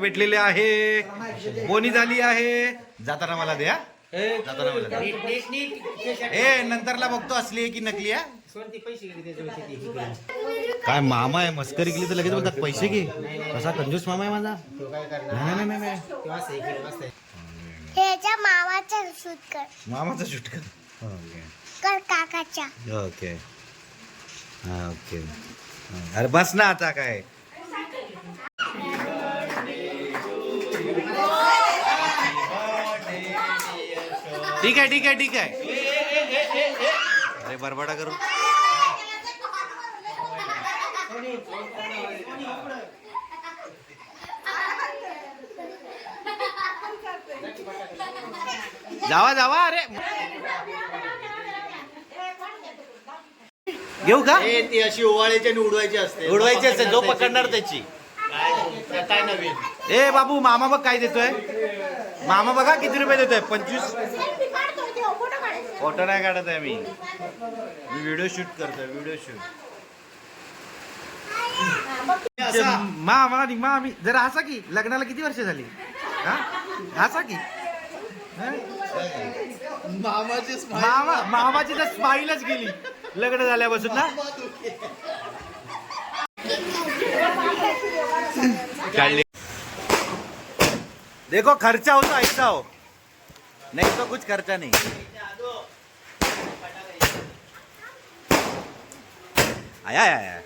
भेटलेले आहे. बोनी झाली आहे. जाताना मला द्या. जाताना मला द्या. ए नंतरला बघतो असली आहे की नकली आहे. काय मामा आहे? मस्करी केली तर लगेच बोलतात पैसे घे. कसा कंजूस मामा आहे माझा? नाही नाही शूट कर. मामाचा शूट कर. ओके. कर काकाच्या. ओके. हा ओके. अरे बस ना आता काय. ठीक आहे ठीक आहे ठीक आहे. अरे बरबडा करू. जावा जावा अरे. घेऊ का? हे ती अशी ओवाळायची आणि उडवायची असते. उडवायची असते जो पकडणार त्याची. काय काय नवीन? ए बाबू मामा बघ काय देतोय. मामा बघा किती रुपये देतोय. पंचवीस. फोटो नाही काढत आहे मी. मी व्हिडिओ शूट करतोय व्हिडिओ शूट मामा मामी जरा हसा की लग्नाला किती वर्ष झाली? हा? हसा की? हा? मामाची मामा मामाची तर स्माईलच गेली. लग्न झाल्यापासून ना? देखो. खर्चा हो तो ऐसा हो. नहीं तो कुछ खर्चा नहीं. आया आया आया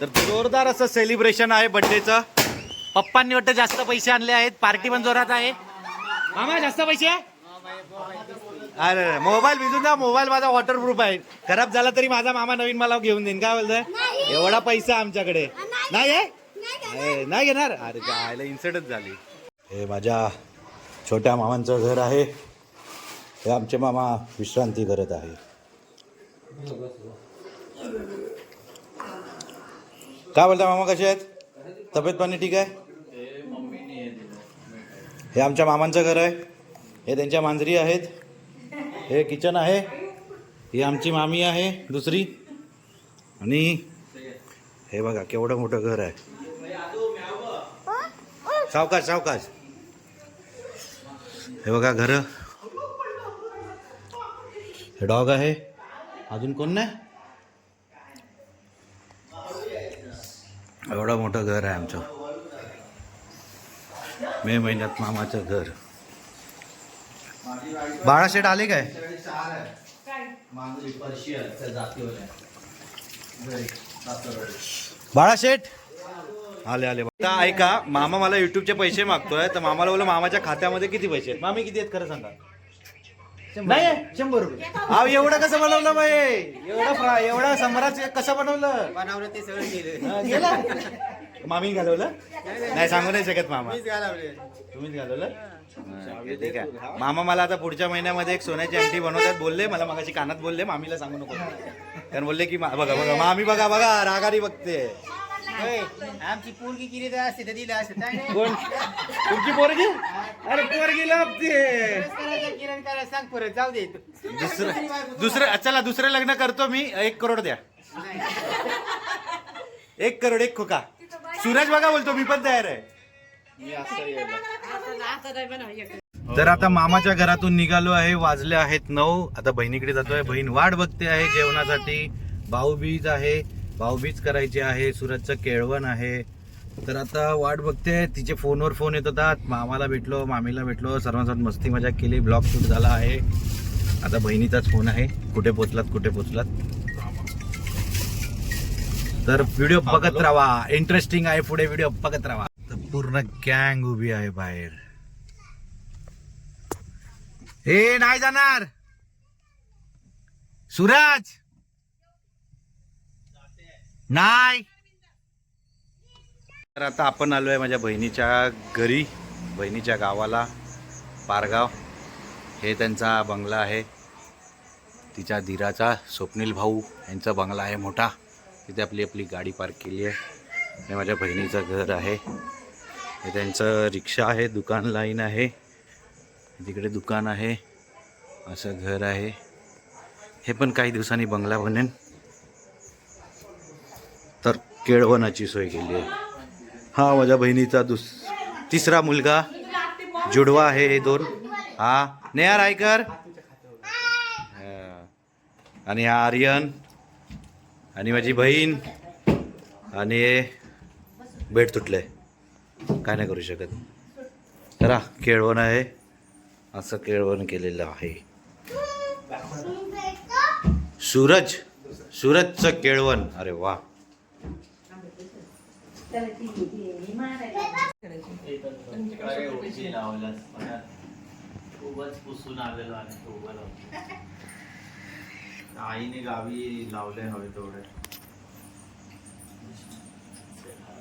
तर जोरदार असं सेलिब्रेशन आहे बर्थडेचं पप्पांनी वाटतं जास्त पैसे आणले आहेत. पार्टी पण जोरात आहे. मामा जास्त पैसे? आहे अरे मोबाईल भिजून जा मोबाईल माझा वॉटरप्रूफ आहे. खराब झाला तरी माझा मामा नवीन मला घेऊन देईन. काय बोलतोय? एवढा पैसा आमच्याकडे. नाही. आहे? ए, नाही घेणार? अरे इन्सिडंट झाली. हे माझ्या छोट्या मामांचं घर आहे. हे आमचे मामा विश्रांती करत आहे. काय बोलता मामा कसे आहेत? तब्येत पाणी ठीक आहे? हे आमच्या मामांचं घर आहे. हे त्यांच्या मांजरी आहेत. हे किचन आहे. ही आमची मामी आहे दुसरी. आणि हे बघा केवढं मोठं घर आहे. सावकाश सावकाश. हे बघा घर. हे डॉग आहे. अजून कोण नाही? एवढं मोठं घर आहे आमचं. मे महिन्यात मामाचं घर. बाळाशेठ आले काय? बाळाशेठ? आले आले. आता ऐका मामा मला युट्यूबचे पैसे मागतोय तर मामाला बोला मामाच्या खात्यामध्ये किती पैसे आहेत? मामी किती आहेत? खरं सांगा. नाही? शंभर रुपये. अहो एवढं कसं बनवलं बाई? एवढं फ्रा- एवढं सम्राट कसं बनवलं? बनवलं ते सगळं गेलं. हा, गेलं? मामी घालवलं? नाही सांगू नाही शकत मामा. तुम्हीच घालवलं? हा, ठीक आहे मामा मला आता पुढच्या महिन्यामध्ये एक सोन्याची अंगठी बनवतात बोलले मला मगाशी कानात बोलले मामीला सांगू नको. कारण बोलले की मा- बघा बघा मामी बघा बघा रागारी बघते. आमची पोरगी किती असते तर दिलं असते काय नाही? कोण? तुमची पोरगी? अरे पोरगी लपते. करायचं, किरण करायचं, सांग परत जाऊ दे. दुसरं दुसरं चला दुसरं लग्न करतो मी एक करोड द्या. एक करोड एक खोका. सूरज बघा बोलतो मी पण तयार आहे. तर आता मामाच्या घरातून निघालो आहे वाजले आहेत नऊ. आता बहिणीकडे जातोय. बहीण वाट बघते आहे जेवणासाठी. भाऊबीज आहे. भाऊबीज करायची आहे सूरजचं केळवण आहे. तर आता वाट बघते तिचे फोनवर फोन येत होतात. मामाला भेटलो मामीला भेटलो. सर्वांसोबत मस्ती मजा केली. ब्लॉग शूट झाला आहे. आता बहिणीचाच फोन आहे. कुठे पोचलात कुठे पोचलात? तर व्हिडिओ बघत राहा. इंटरेस्टिंग आहे पुढे व्हिडिओ बघत राहा. तर पूर्ण गँग उभी आहे बाहेर. हे नाही जाणार. सूरज! नाही. तर आता आपण आलोय माझ्या बहिणीच्या घरी बहिणीच्या गावाला पारगाव. हे त्यांचा बंगला आहे. तिच्या धीराचा स्वप्नील भाऊ यांचा बंगला आहे मोठा. तिथे आपली आपली गाडी पार्क केली आहे. हे माझ्या बहिणीचं घर आहे. हे त्यांचं रिक्षा आहे दुकान लाईन आहे. तिकडे दुकान आहे. असं घर आहे. हे पण काही दिवसांनी बंगला बनेन तर केळवणाची सोय केली आहे. हा माझ्या बहिणीचा दुस तिसरा मुलगा जुडवा आहे हे दोन. हा नेहा रायकर आणि हा आर्यन. आणि माझी बहीण. आणि बेड तुटलंय. काय नाही करू शकत. करा केळवण आहे. असं केळवण केलेलं आहे. सूरज. सूरजचं केळवण. अरे वा. खूपच पुसून आलेलो आणि तो उभा लावतो. आईने गावी लावले हवे तेवढे.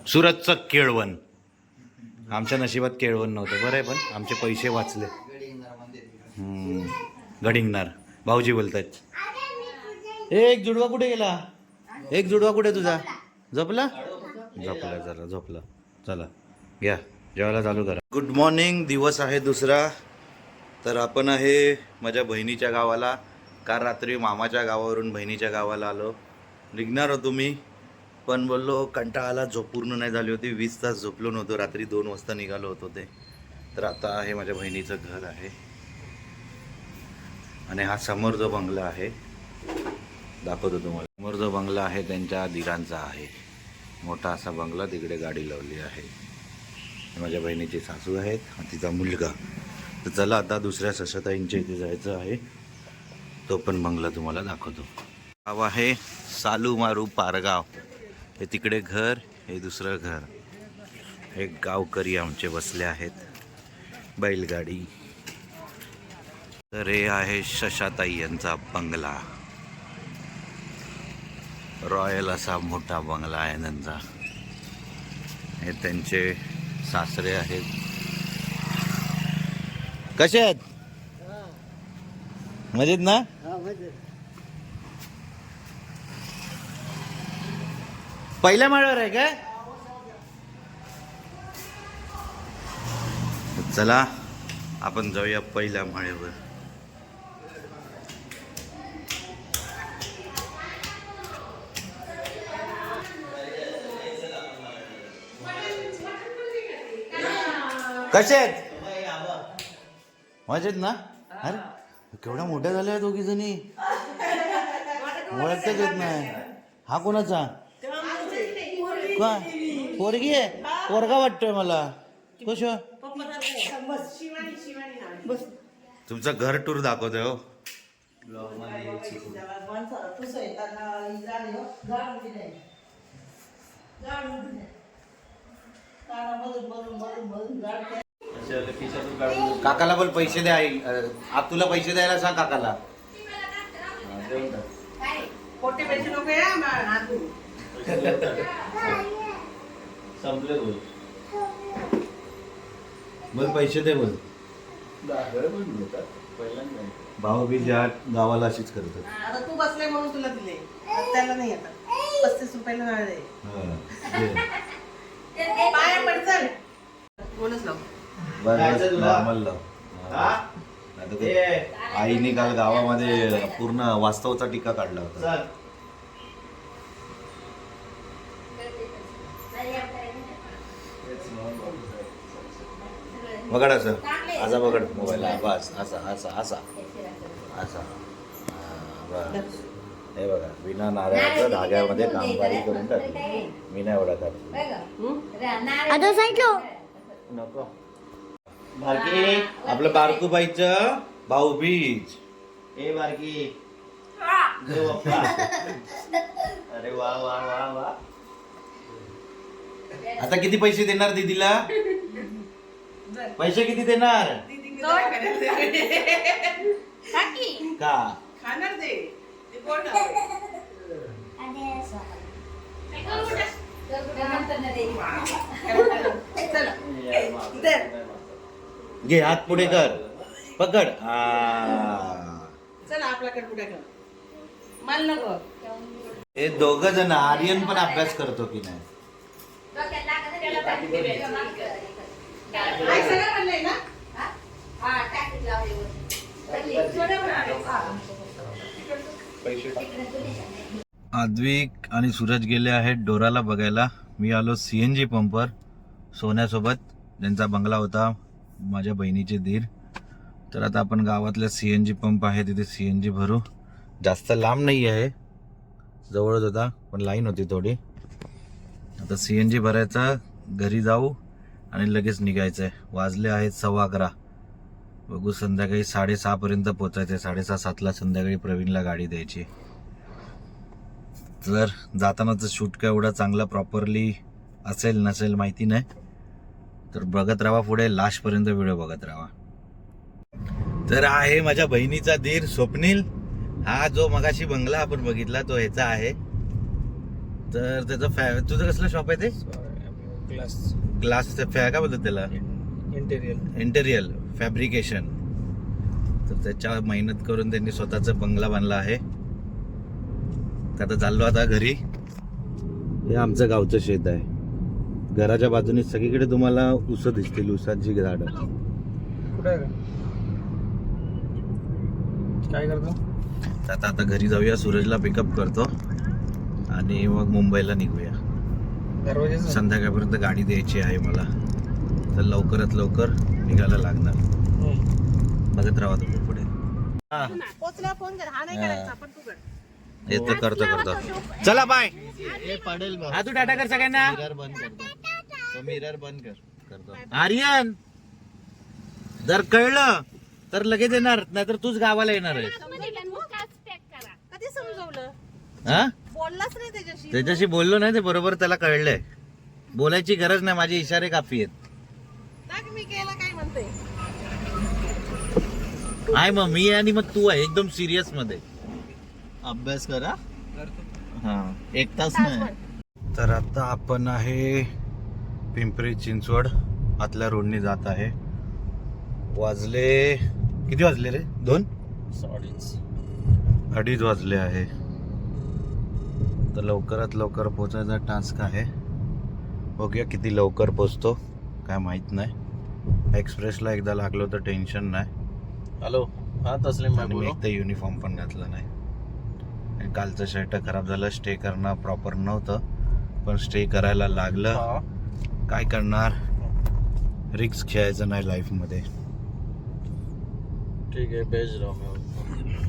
सूरजचं केळवण. आमच्या नशिबात केळवण नव्हतं. बरं आहे पण आमचे पैसे वाचले. हम्म. गडिंगणार. भाऊजी बोलतायत. एक जुडवा कुठे गेला? एक जुडवा कुठे तुझा? झोपला? झोपला चला झोपला. चला घ्या. जेवायला चालू करा. गुड मॉर्निंग दिवस आहे दुसरा. तर आपण आहे माझ्या बहिणीच्या गावाला. काल रात्री मामाच्या गावावरून बहिणीच्या गावाला आलो. निघणार होतो मी. पण बोललो कंटाळाला झोप पूर्ण नाही झाली होती. वीस तास झोपलो नव्हतो. रात्री दोन वाजता निघालो होतो ते. तर आता आहे माझ्या बहिणीचं घर आहे. आणि हा समोर जो बंगला आहे दाखवतो तुम्हाला. समोर जो बंगला आहे त्यांच्या दिरांचा आहे. मोठा असा बंगला तिकडे गाडी लावली आहे. माझ्या बहिणीचे सासू आहेत तिचा मुलगा. तर चला आता दुसऱ्या सशताईंच्या इथे जायचं आहे. तो पण बंगला तुम्हाला दाखवतो. गाव आहे सालू मारू पारगाव. हे तिकडे घर हे दुसरं घर. हे गावकरी आमचे बसले आहेत. बैलगाडी. तर हे आहे शशाताई यांचा बंगला. रॉयल असा मोठा बंगला आहे त्यांचा. हे त्यांचे सासरे आहेत. कसे आहेत? मजेत ना? पहिल्या माळ्यावर आहे काय? चला आपण जाऊया पहिल्या माळ्यावर. कसे आहेत मजेत ना? अरे केवढ्या मोठ्या झाल्या दोघी जणी ओळखताच येत नाही. हा कोणाचा? काय? पोरगी आहे? पोरगा वाटतोय मला. कश तुमचं घर टूर दाखवतोय हो. काकाला पण पैसे द्या आई. अं, आप तुला पैसे द्यायला सांग काकाला. संपले बोल. बोल पैसे दे बोल. भाऊ बी ज्या गावाला अशीच करतात आता तू बसले म्हणून तुला दिले. त्याला नाही आता. पस्तीस रुपयाला नाळ दे हा, दे. पाया पड चल. बोलच लाव. बरं, लाव. हा? ते आईने काल गावामध्ये पूर्ण वास्तवचा टीका काढला होता. बघड असं असा बघड मोबाईल बस. असा असा असा असा हा, बस. हे बघा बिना नारळाचं धाग्यामध्ये कामगारी करून टाकली. मी नाही एवढा सांगितलो नको. बारकी. आपलं बारकूबाईचं भाऊबीज. ए बारकी. अरे वा वा वा वा. आता किती पैसे देणार दीदीला? पैसे किती देणार? का. खाणार दे. ते कोण आहे? चला दे. घे हात पुढे कर. पकड. चला आपल्याकडे कुठे कर मला नको. हे दोघ जण आर्यन पण अभ्यास करतो की नाही? आई सगळं म्हणलंय ना? आद्विक आणि सूरज गेले आहेत डोराला बघायला. मी आलो सी एन जी पंपवर सोन्यासोबत. ज्यांचा बंगला होता. माझ्या बहिणीचे दीर. तर आता आपण गावातल्या सी एन जी पंप आहे तिथे सी एन जी भरू. जास्त लांब नाही आहे. जवळच होता पण लाईन होती थोडी. आता सी एन जी भरायचा घरी जाऊ आणि लगेच निघायचं आहे वाजले आहेत सव्वा अकरा. बघू संध्याकाळी साडेसहापर्यंत पोचायचं आहे साडेसहा सातला संध्याकाळी प्रवीणला गाडी द्यायची. तर जातानाचं शूट काय एवढा चांगला प्रॉपरली असेल नसेल माहिती नाही. तर बघत राहा पुढे लास्टपर्यंत व्हिडिओ बघत राहा. तर आहे माझ्या बहिणीचा धीर स्वप्नील. हा जो मगाशी बंगला आपण बघितला तो ह्याचा आहे. तर त्याचं फॅ तुझं कसलं शॉप आहे ते? क्लास ग्लास फॅ काय बोलतात त्याला? इंटेरियर इंटेरियल फॅब्रिकेशन तर त्याच्या मेहनत करून त्यांनी स्वतःचा बंगला बांधला आहे. तर आता चाललो आता घरी. हे आमचं गावचं शेत आहे. घराच्या बाजूने सगळीकडे तुम्हाला उस दिसतील उसाची झाडं. कुठे आहे का काय करतो? आता आता घरी जाऊया सूरजला पिकअप करतो आणि मग मुंबईला निघूया. दरवाजाचं संध्याकाळपर्यंत गाडी द्यायची आहे मला. तर लवकरात लवकर निघायला लागणार. बघत राहा तुम्ही पुढे. हा. पोचला फोन कर. हा नाही करायचा पण तू कर येतो करतो करतो. चला बाय. हे पडेल बघ हा तू टाटा कर सगळ्यांना. मिरर बंद करतो तो. मिरर बंद कर करतो. आर्यन जर कळलं तर लगेच येणार नाहीतर तूच गावाला येणार आहे कधी समजवलं? हा? बोललाच नाही त्याच्याशी. त्याच्याशी बोललो नाही ते बरोबर त्याला कळलंय. बोलायची गरज नाही माझे इशारे काफी आहेत. नाही मी केलं काय म्हणते आहे मग मी आणि मग तू आहे एकदम सिरियसमध्ये. अभ्यास करा. हा एक तास नाही. तर आता आपण आहे पिंपरी चिंचवड आतल्या रोडने जात आहे. वाजले किती वाजले रे? दोन? अडीच. वाजले आहे. तर लवकरात लवकर पोचायचा टास्क आहे. बघूया किती लवकर पोचतो काय माहीत नाही. एक्सप्रेसला एकदा लागलो तर टेन्शन नाही. हॅलो हा आणि मी तर युनिफॉर्म पण घातला नाही. कालचं शर्ट खराब झालं स्टे करणं प्रॉपर नव्हतं पण स्टे करायला लागलं. काय करणार? रिक्स खेळायचं नाही लाईफमध्ये ठीक आहे मैं.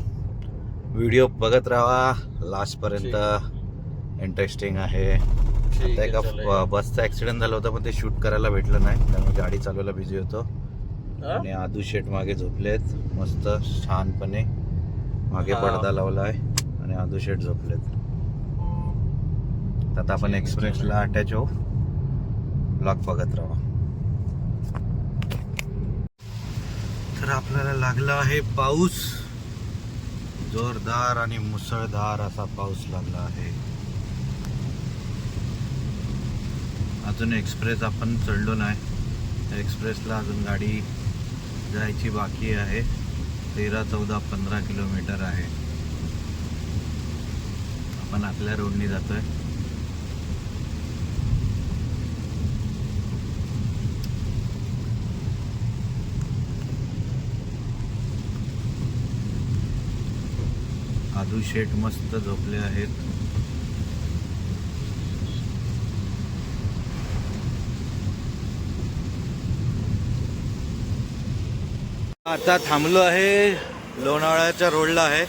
व्हिडिओ बघत राहा. लास्टपर्यंत इंटरेस्टिंग आहे. आता आहे एका बसचा ऍक्सिडेंट झाला होता पण ते शूट करायला भेटलं नाही. त्यामुळे गाडी चालवायला बिझी होतो? आणि आदू शेट मागे झोपलेत. मस्त छानपणे. मागे. पडदा लावलाय. आणि आदू झोपलेत. आता आपण एक्सप्रेसला अटॅच होऊ ब्लॉक बघत राहा. तर आपल्याला लागला आहे पाऊस. जोरदार आणि मुसळधार असा पाऊस लागला आहे. अजून एक्सप्रेस आपण चढलो नाही. एक्सप्रेसला अजून गाडी जायची बाकी आहे. तेरा चौदा पंधरा किलोमीटर आहे. आपण आपल्या रोडनी जातोय. आदू शेठ मस्त झोपले आहेत. आता थांबलो आहे लोणावळ्याच्या रोडला आहे.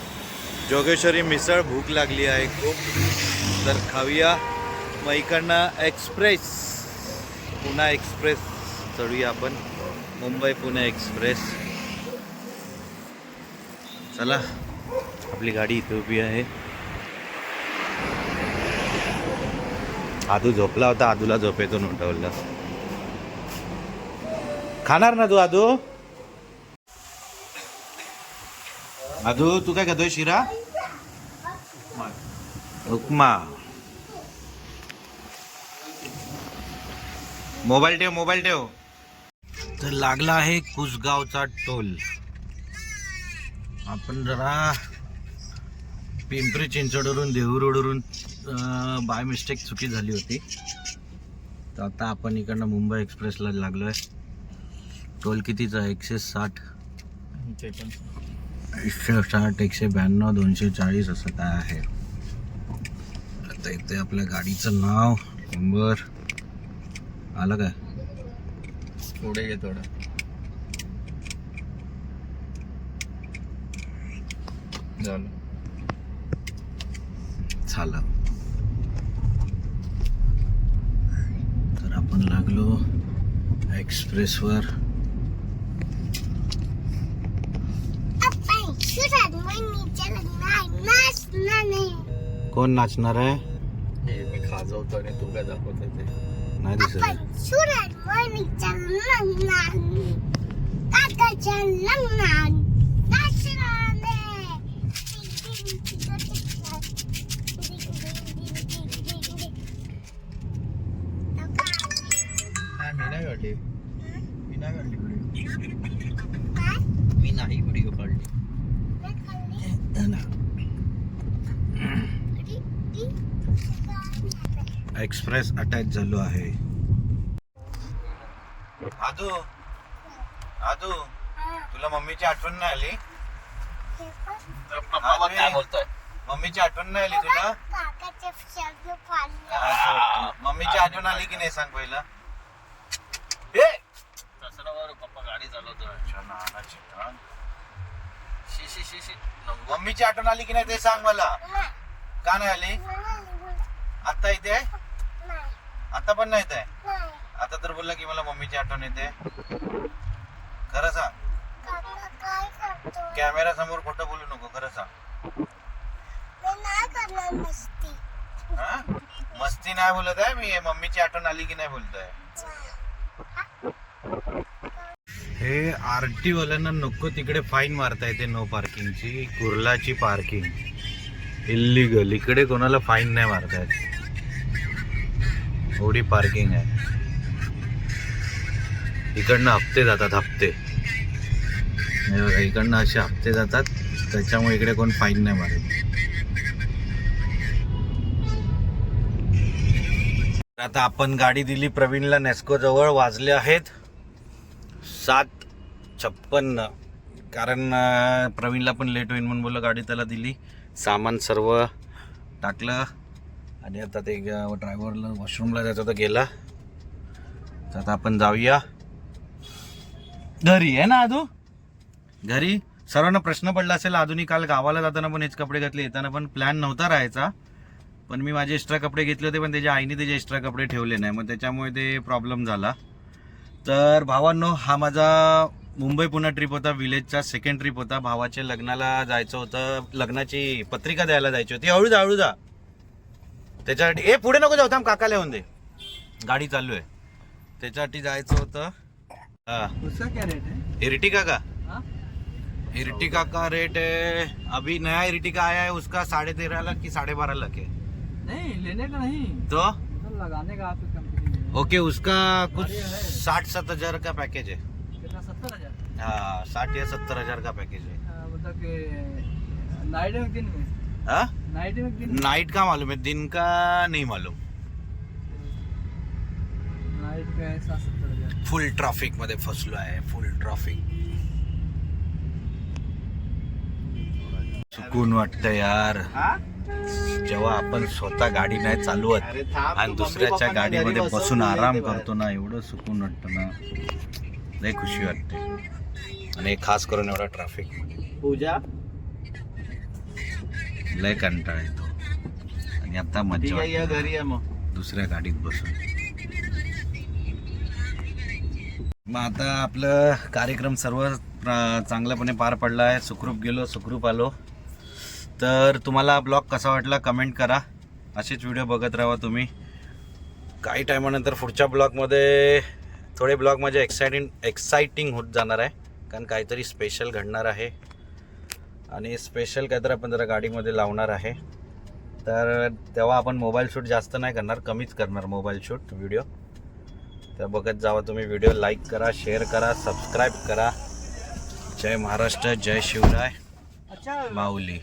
जोगेश्वरी मिसळ भूक लागली आहे खूप. तर खाऊया मग इकडनं एक्सप्रेस. पुणा एक्सप्रेस चढूया आपण. मुंबई पुणे एक्सप्रेस. चला आपली गाडी इथे उभी आहे. आदू झोपला होता आदूला झोपेतून उठवलं. खाणार ना तू आदू? अधू तू काय घेतोय शिरा? उपमा. मोबाईल ठेव मोबाईल ठेव. तर लागला आहे कुसगावचा टोल. आपण जरा पिंपरी चिंचवडवरून देहू रोडवरून बाय मिस्टेक चुकी झाली होती. तर आता आपण इकडनं मुंबई एक्सप्रेसला लागलो आहे टोल कितीचा एकशे साठ. ते पण. एकशे साठ एकशे ब्याण्णव दोनशे चाळीस असं काय आहे? आता इथे आपल्या गाडीचं नाव नंबर. आलं काय? पुढे ये थोडं. झालं. झालं. तर आपण लागलो एक्सप्रेसवर. महिनीच्या लग्नात नाचणार नाही कोण नाचणार आहे? हे मी खाजवतो आणि तू काय दाखवतो ते? नाही दिसत. आपण सुरात महिनीच्या लग्नात काकाच्या लग्नात नाचणार नाही. नाही मी नाही काढली मी नाही काढली व्हिडिओ काय? मी नाही व्हिडिओ काढली नाही खाल्ली? ती- ती- एक्सप्रेस अटॅच झालो आहे. आदू आदू तुला मम्मीची आठवण नाही आली? काय बोलतोय मम्मीची आठवण नाही आली तुला? हा, मम्मीची आठवण आली की नाही सांग पहिलं? ए! तसं ना बरं पप्पा गाडी चालवतोय. अच्छा, नानाची कान. शी शी शी शी नको. मम्मीची आठवण आली की नाही ते सांग मला. का नाही आली? आता इथे आहे? नाही. आता पण नाही येते नाही. आता तर बोलला की मला मम्मीची आठवण येते. खरं सांग. कॅमेरा समोर खोटं बोलू नको खरं सांग. मस्ती. हा? मस्ती नाही बोलत आहे मी. मम्मीची आठवण आली की नाही बोलतोय हे आर टी वाल्यांना नको तिकडे फाईन मारता येते नो पार्किंगची. कुर्लाची पार्किंग. इल्लीगल. इकडे कोणाला फाईन नाही मारता येत. एवढी पार्किंग आहे इकडनं हप्ते जातात हप्ते इकडनं असे हप्ते जातात त्याच्यामुळे इकडे कोण फाईन नाही मारत. आता आपण गाडी दिली प्रवीणला नेस्को जवळ वाजले आहेत सात छप्पन्न. कारण प्रवीणला पण लेट होईल म्हणून बोललं गाडी त्याला दिली. सामान सर्व टाकलं. आणि आता ते ड्रायव्हरला वॉशरूमला जायचं तर गेला. तर आता आपण जाऊया. घरी आहे ना आदू घरी? सर्वांना प्रश्न पडला असेल आधुनिक काल गावाला जाताना पण हेच कपडे घातले येताना पण प्लॅन नव्हता राहायचा. पण मी माझे एक्स्ट्रा कपडे घेतले होते पण त्याच्या आईने त्याचे एक्स्ट्रा कपडे ठेवले नाही. मग त्याच्यामुळे ते प्रॉब्लेम झाला. तर भावांनो हा माझा मुंबई पुणे ट्रिप होता विलेजचा सेकंड ट्रिप होता. भावाच्या लग्नाला जायचं होतं लग्नाची पत्रिका द्यायला जायची होती. हळू जा हळू जा. त्याच्यासाठी ए पुढे नको जाऊ थांब काकाला येऊन दे. गाडी चालू आहे. त्याच्यासाठी जायचं होतं. हा. उसका क्या रेट है? इर्टिका का हाँ? इर्टिका का रेट है. अभी नया इर्टिका आया है उसका साढ़े तेरह लाख की साढ़े बारह लाख है। नहीं लेने का नहीं। तो? लगाने का आपकी कंपनी में। ओके उसका कुछ अरे है। साठ सत्तर हजार का पैकेज है। कितना सत्तर हजार? हाँ साठ या सत्तर हजार का पैकेज है। हाँ, मतलब कि नाइट में दिन में हाँ? नाइट में दिन नाइट का मालूम है दिन का नहीं मालूम। नाइट का हजार फुल ट्रॅफिकमध्ये फसलो आहे फुल ट्रॅफिक चुकून वाटतं यार। जेव्हा आपण स्वतः गाडी नाही चालवत आणि दुसऱ्याच्या गाडीमध्ये बसून आराम. करतो ना एवढं सुकून वाटतं ना. लय खुशी वाटते. आणि खास करून एवढा ट्रॅफिक पूजा? लय कंटाळा येतो. आणि आता आहे या घरी या मग. दुसऱ्या गाडीत बसून. मग आता आपलं कार्यक्रम सर्व चांगल्यापणे पार पडला आहे. सुखरूप गेलो सुखरूप आलो. तर तुम्हाला ब्लॉग कसा वाटला कमेंट करा. असेच व्हिडिओ बघत राहा तुम्ही. काही टायमानंतर पुढच्या ब्लॉगमध्ये थोडे ब्लॉग माझे एक्साइटिंग एक्साइटिंग होत जाणार आहे. कारण काहीतरी स्पेशल घडणार आहे. आणि स्पेशल काहीतरी आपण जरा गाडीमध्ये लावणार आहे. तर तेव्हा आपण मोबाईल शूट जास्त नाही करणार कमीच करणार मोबाईल शूट व्हिडिओ तर बघत जावा तुम्ही व्हिडिओ लाईक करा शेअर करा सबस्क्राईब करा. जय महाराष्ट्र जय शिवराय. माऊली.